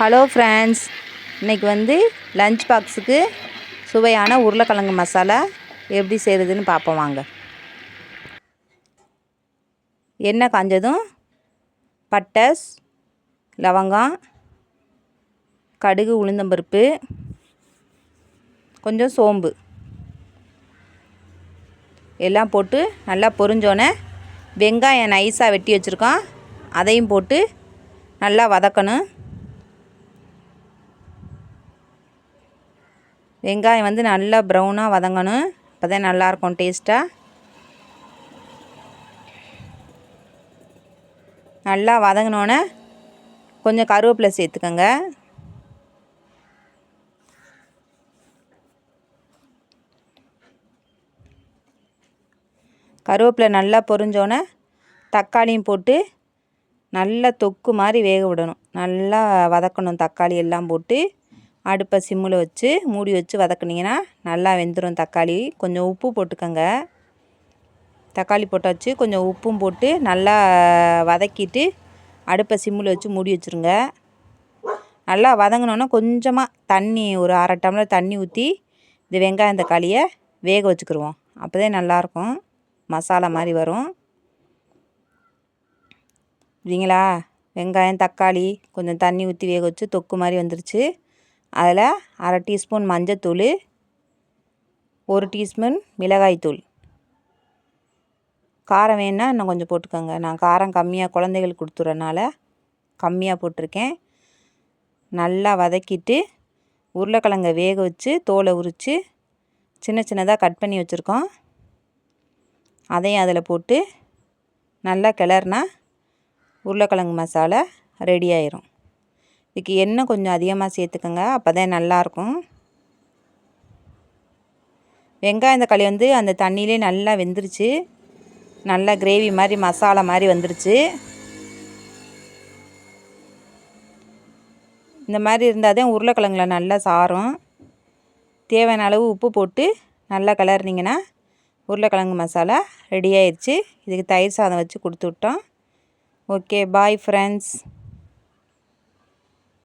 Hello friends இன்றைக்கி வந்து lunch பாக்ஸுக்கு சுவையான உருளைக்கிழங்கு மசாலா எப்படி செய்கிறதுன்னு பார்ப்போம் வாங்க. எண்ணெய் காஞ்சதும் பட்டை லவங்கம் கடுகு உளுந்தம்பருப்பு கொஞ்சம் சோம்பு. எல்லாம் போட்டு நல்லா பொரிஞ்சோன்னே வெங்காயம் நைஸாக வெட்டி வச்சுருக்கோம். அதையும் போட்டு நல்லா வதக்கணும். வெங்காயம் வந்து நல்லா ப்ரௌனாக வதங்கணும். அப்போ தான் நல்லாயிருக்கும் டேஸ்ட்டாக நல்லா வதங்கினோன்னே கொஞ்சம் கருவேப்பிலை சேர்த்துக்கோங்க. கருவேப்பிலை நல்லா பொரிஞ்சோன்னே தக்காளியும் போட்டு நல்லா தொக்கு மாதிரி வேக விடணும். நல்லா வதக்கணும் தக்காளி எல்லாம் போட்டு. அடுப்பை சிம்மில் வச்சு மூடி வச்சு வதக்குனீங்கன்னா நல்லா வெந்துடும் தக்காளி. கொஞ்சம் உப்பு போட்டுக்கோங்க. தக்காளி போட்டாச்சு. கொஞ்சம் உப்பும் போட்டு நல்லா வதக்கிட்டு அடுப்பை சிம்மில் வச்சு மூடி வச்சுருங்க. நல்லா வதங்கினோன்னா கொஞ்சமாக தண்ணி ஒரு அரை டம்ளர் தண்ணி ஊற்றி இந்த வெங்காயம் தக்காளியை வேக வச்சுக்கிருவோம். அப்போ தான் நல்லாயிருக்கும். மசாலா மாதிரி வரும். இல்லைங்களா வெங்காயம் தக்காளி கொஞ்சம் தண்ணி ஊற்றி வேக வச்சு தொக்கு மாதிரி வந்துருச்சு. அதில் அரை டீஸ்பூன் மஞ்சத்தூள் ஒரு டீஸ்பூன் மிளகாய்த்தூள். காரம் வேணால் இன்னும் கொஞ்சம் போட்டுக்கோங்க. நான் காரம் கம்மியாக குழந்தைகளுக்கு கொடுத்துறனால கம்மியாக போட்டிருக்கேன். நல்லா வதக்கிட்டு உருளைக்கிழங்கை வேக வச்சு தோலை உரித்து சின்ன சின்னதாக கட் பண்ணி வச்சுருக்கோம். அதையும் அதில் போட்டு நல்லா கிளறுனா உருளைக்கிழங்கு மசாலா ரெடி ஆயிரும். இதுக்கு எண்ணெய் கொஞ்சம் அதிகமாக சேர்த்துக்கோங்க அப்போ தான் நல்லாயிருக்கும். வெங்காயம் தக்காளி வந்து அந்த தண்ணியிலே நல்லா வெந்துருச்சு. நல்லா கிரேவி மாதிரி மசாலா மாதிரி வந்துருச்சு. இந்த மாதிரி இருந்தால் தான் உருளைக்கிழங்குல நல்லா சாரும். தேவையான அளவு உப்பு போட்டு நல்லா கிளறினீங்கன்னா உருளைக்கிழங்கு மசாலா ரெடி ஆயிடுச்சு இதுக்கு தயிர் சாதம் வச்சு கொடுத்து விட்டோம். Okay bye friends.